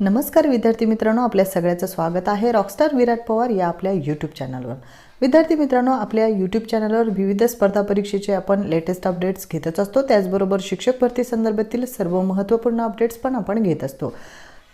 नमस्कार विद्यार्थी मित्रांनो आपल्या सगळ्याचं स्वागत आहे रॉकस्टार विराट पवार या आपल्या यूट्यूब चॅनलवर विद्यार्थी मित्रांनो आपल्या यूट्यूब चॅनलवर विविध स्पर्धा परीक्षेचे आपण लेटेस्ट अपडेट्स घेतच असतो. त्याचबरोबर शिक्षक भरती संदर्भातील सर्व महत्त्वपूर्ण अपडेट्स पण आपण घेत असतो.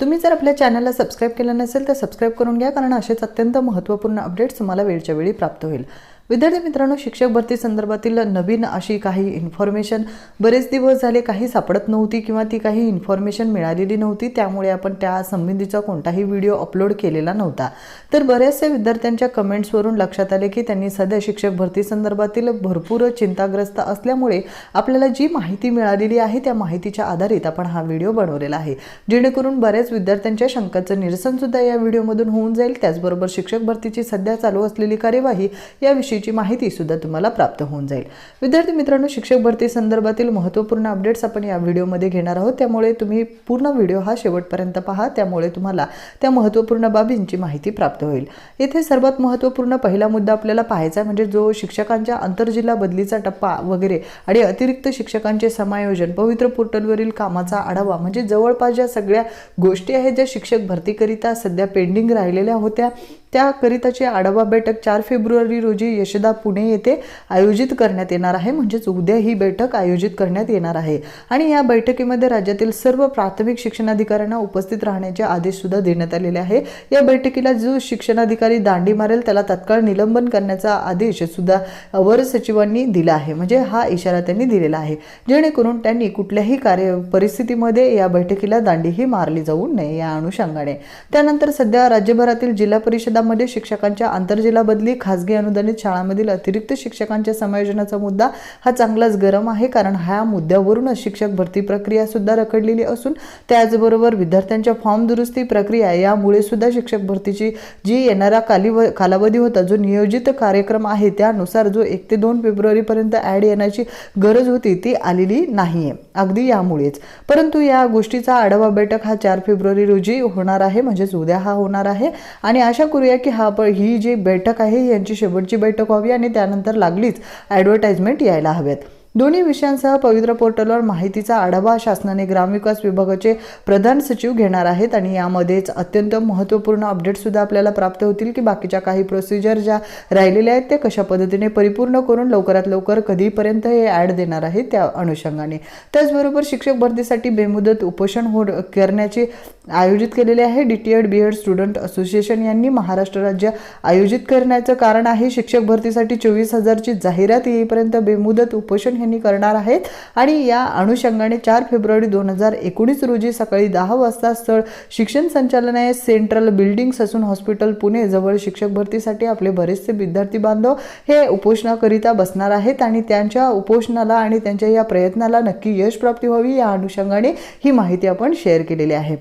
तुम्ही जर आपल्या चॅनलला सबस्क्राईब केलं नसेल तर सबस्क्राईब करून घ्या कारण असेच अत्यंत महत्त्वपूर्ण अपडेट्स तुम्हाला वेळच्या वेळी प्राप्त होईल. विद्यार्थी मित्रांनो शिक्षक भरती संदर्भातील नवीन अशी काही इन्फॉर्मेशन बरेच दिवस झाले काही सापडत नव्हती किंवा ती काही इन्फॉर्मेशन मिळालेली नव्हती त्यामुळे आपण त्या संबंधीचा कोणताही व्हिडिओ अपलोड केलेला नव्हता. तर बऱ्याचशा विद्यार्थ्यांच्या कमेंट्सवरून लक्षात आले की त्यांनी सध्या शिक्षक भरती संदर्भातील भरपूर चिंताग्रस्त असल्यामुळे आपल्याला जी माहिती मिळालेली आहे त्या माहितीच्या आधारित आपण हा व्हिडिओ बनवलेला आहे. जेणेकरून बऱ्याच विद्यार्थ्यांच्या शंकाचं निरसनसुद्धा या व्हिडिओमधून होऊन जाईल. त्याचबरोबर शिक्षक भरतीची सध्या चालू असलेली कार्यवाही याविषयी याविषयीची माहिती सुद्धा तुम्हाला प्राप्त होऊन जाईल. विद्यार्थी मित्रांनो शिक्षक भरती संदर्भातील महत्त्वपूर्ण अपडेट्स आपण या व्हिडिओमध्ये घेणार आहोत. त्यामुळे तुम्ही पूर्ण व्हिडिओ हा शेवटपर्यंत पहा. त्यामुळे तुम्हाला त्या महत्त्वपूर्ण बाबींची माहिती प्राप्त होईल. येथे सर्वात महत्त्वपूर्ण पहिला मुद्दा आपल्याला पाहायचा आहे म्हणजे जो शिक्षकांच्या आंतरजिल्हा बदलीचा टप्पा वगैरे आणि अतिरिक्त शिक्षकांचे समायोजन पवित्र पोर्टलवरील कामाचा आढावा म्हणजे जवळपास ज्या सगळ्या गोष्टी आहेत ज्या शिक्षक भरतीकरिता सध्या पेंडिंग राहिलेल्या होत्या त्याकरिताची आढावा बैठक चार फेब्रुवारी रोजी यशदा पुणे येथे आयोजित करण्यात येणार आहे. म्हणजेच उद्या ही बैठक आयोजित करण्यात येणार आहे. आणि या बैठकीमध्ये राज्यातील सर्व प्राथमिक शिक्षणाधिकाऱ्यांना उपस्थित राहण्याचे आदेश सुद्धा देण्यात आलेले आहे. या बैठकीला जो शिक्षणाधिकारी दांडी मारेल त्याला तत्काळ निलंबन करण्याचा आदेश सुद्धा वर सचिवांनी दिला आहे. म्हणजे हा इशारा त्यांनी दिलेला आहे. जेणेकरून त्यांनी कुठल्याही कार्य परिस्थितीमध्ये या बैठकीला दांडीही मारली जाऊ नये या अनुषंगाने. त्यानंतर सध्या राज्यभरातील जिल्हा परिषदा परिषदामध्ये शिक्षकांच्या आंतरजिल्हा बदली खासगी अनुदानित शाळांमधील अतिरिक्त शिक्षकांच्या समायोजनाचा मुद्दा हा चांगलाच गरम आहे कारण ह्या मुद्द्यावरूनच शिक्षक भरती प्रक्रिया सुद्धा रखडलेली असून त्याचबरोबर विद्यार्थ्यांच्या फॉर्म दुरुस्ती प्रक्रिया यामुळे सुद्धा शिक्षक भरतीची जी येणारा काली कालावधी होता जो नियोजित कार्यक्रम आहे त्यानुसार जो एक ते दोन फेब्रुवारीपर्यंत ॲड येण्याची गरज होती ती आलेली नाहीये. अगदी यामुळेच. परंतु या गोष्टीचा आढावा बैठक हा चार फेब्रुवारी रोजी होणार आहे म्हणजेच उद्या हा होणार आहे. आणि आशा करूया की हा प- ही जी बैठक आहे यांची शेवटची बैठक व्हावी आणि त्यानंतर लागलीच ॲडव्हर्टाइजमेंट यायला हव्यात दोन्ही विषयांसह पवित्र पोर्टलवर माहितीचा आढावा शासनाने ग्रामविकास विभागाचे प्रधान सचिव घेणार आहेत आणि यामध्येच अत्यंत महत्त्वपूर्ण अपडेटसुद्धा आपल्याला प्राप्त होतील की बाकीच्या काही प्रोसिजर ज्या राहिलेल्या आहेत ते कशा पद्धतीने परिपूर्ण करून लवकरात लवकर कधीपर्यंत हे ॲड देणार आहे त्या अनुषंगाने. त्याचबरोबर शिक्षक भरतीसाठी बेमुदत उपोषण हो करण्याचे आयोजित केलेले आहे. D T Ed B Ed student association यांनी महाराष्ट्र राज्य आयोजित करण्याचं कारण आहे. शिक्षक भरतीसाठी चोवीस हजारची जाहिरात येईपर्यंत बेमुदत उपोषण हे यांनी करणार आहेत. आणि या अनुषंगाने चार फेब्रुवारी दोन हजार एकोणीस रोजी सकाळी दहा वाजता स्थळ शिक्षण संचालनालय central building Sassoon hospital Pune जवळ शिक्षक भरतीसाठी आपले बरेचसे विद्यार्थी बांधव हे उपोषणाकरिता बसणार आहेत आणि त्यांच्या उपोषणाला आणि त्यांच्या या प्रयत्नाला नक्की यश प्राप्ती व्हावी या अनुषंगाने ही माहिती आपण शेअर केलेली आहे.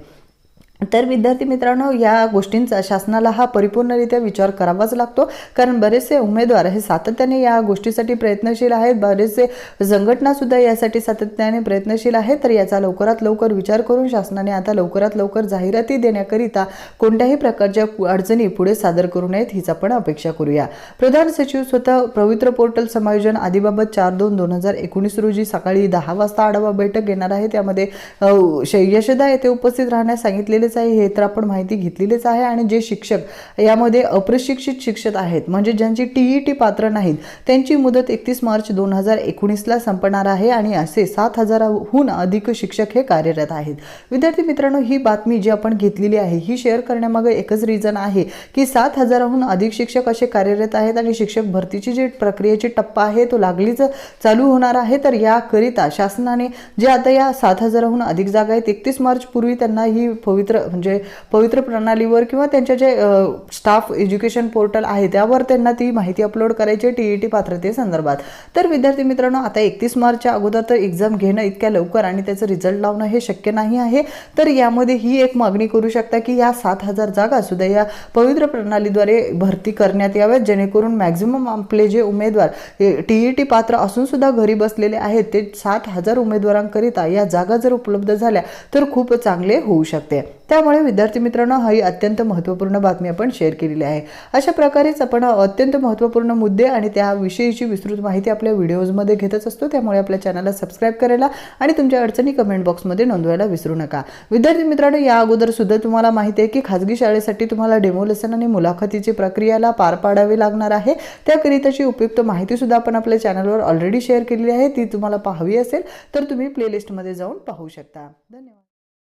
तर विद्यार्थी मित्रांनो या गोष्टींचा शासनाला हा परिपूर्णरित्या विचार करावाच लागतो. कारण बरेचसे उमेदवार हे सातत्याने या गोष्टीसाठी प्रयत्नशील आहेत. बरेचसे संघटनासुद्धा यासाठी सातत्याने प्रयत्नशील आहेत. तर याचा लवकरात लवकर विचार करून शासनाने आता लवकरात लवकर जाहिराती देण्याकरिता कोणत्याही प्रकारच्या अडचणी पुढे सादर करू नयेत हीच आपण अपेक्षा करूया. प्रधान सचिव स्वतः पवित्र पोर्टल समायोजन आदीबाबत चार दोन दोन हजार एकोणीस रोजी सकाळी दहा वाजता आढावा बैठक घेणार आहे त्यामध्ये यशदा येथे उपस्थित राहण्यास गरजेचं आहे हे तर आपण माहिती घेतलेलीच आहे. आणि जे शिक्षक यामध्ये अप्रशिक्षित शिक्षक आहेत म्हणजे ज्यांची टी ई टी पात्र नाहीत त्यांची मुदत एकतीस मार्च दोन हजार एकोणीसला संपणार आहे आणि असे सात हजाराहून अधिक शिक्षक हे कार्यरत आहेत. विद्यार्थी मित्रांनो ही बातमी जी आपण घेतलेली आहे ही शेअर करण्यामागे एकच रिझन आहे की सात हजाराहून अधिक शिक्षक असे कार्यरत आहेत आणि शिक्षक भरतीची जी प्रक्रियेची टप्पा आहे तो लागलीच चालू होणार आहे. तर याकरिता शासनाने जे आता या सात हजाराहून अधिक जागा आहेत एकतीस मार्च पूर्वी त्यांना ही पवित्र म्हणजे पवित्र प्रणालीवर किंवा त्यांच्या जे स्टाफ एज्युकेशन पोर्टल आहे त्यावर त्यांना ती माहिती अपलोड करायची टी ई टी पात्रतेसंदर्भात तर विद्यार्थी मित्रांनो आता एकतीस मार्चच्या अगोदर तर एक्झाम घेणं इतक्या लवकर आणि त्याचं रिझल्ट लावणं हे शक्य नाही आहे. तर यामध्ये ही एक मागणी करू शकता की या सात हजार जागा सुद्धा या पवित्र प्रणालीद्वारे भरती करण्यात याव्यात जेणेकरून मॅक्झिमम आपले जे उमेदवार टी ई टी पात्र असून सुद्धा घरी बसलेले आहेत ते सात हजार उमेदवारांकरिता या जागा जर उपलब्ध झाल्या तर खूप चांगले होऊ शकते. त्यामुळे विद्यार्थी मित्रांनो ही अत्यंत महत्त्वपूर्ण बातमी आपण शेअर केलेली आहे. अशा प्रकारेच आपण अत्यंत महत्त्वपूर्ण मुद्दे आणि त्याविषयीची विस्तृत माहिती आपल्या व्हिडिओजमध्ये घेतच असतो. त्यामुळे आपल्या चॅनलला सबस्क्राईब करायला आणि तुमच्या अडचणी कमेंट बॉक्समध्ये नोंदवायला विसरू नका. विद्यार्थी मित्रांनो या अगोदर सुद्धा तुम्हाला माहिती आहे की खाजगी शाळेसाठी तुम्हाला डेमो लेसन आणि मुलाखतीची प्रक्रियाला पार पाडावी लागणार आहे. त्याकरिताची उपयुक्त माहितीसुद्धा आपण आपल्या चॅनलवर ऑलरेडी शेअर केलेली आहे. ती तुम्हाला पाहावी असेल तर तुम्ही प्लेलिस्टमध्ये जाऊन पाहू शकता. धन्यवाद.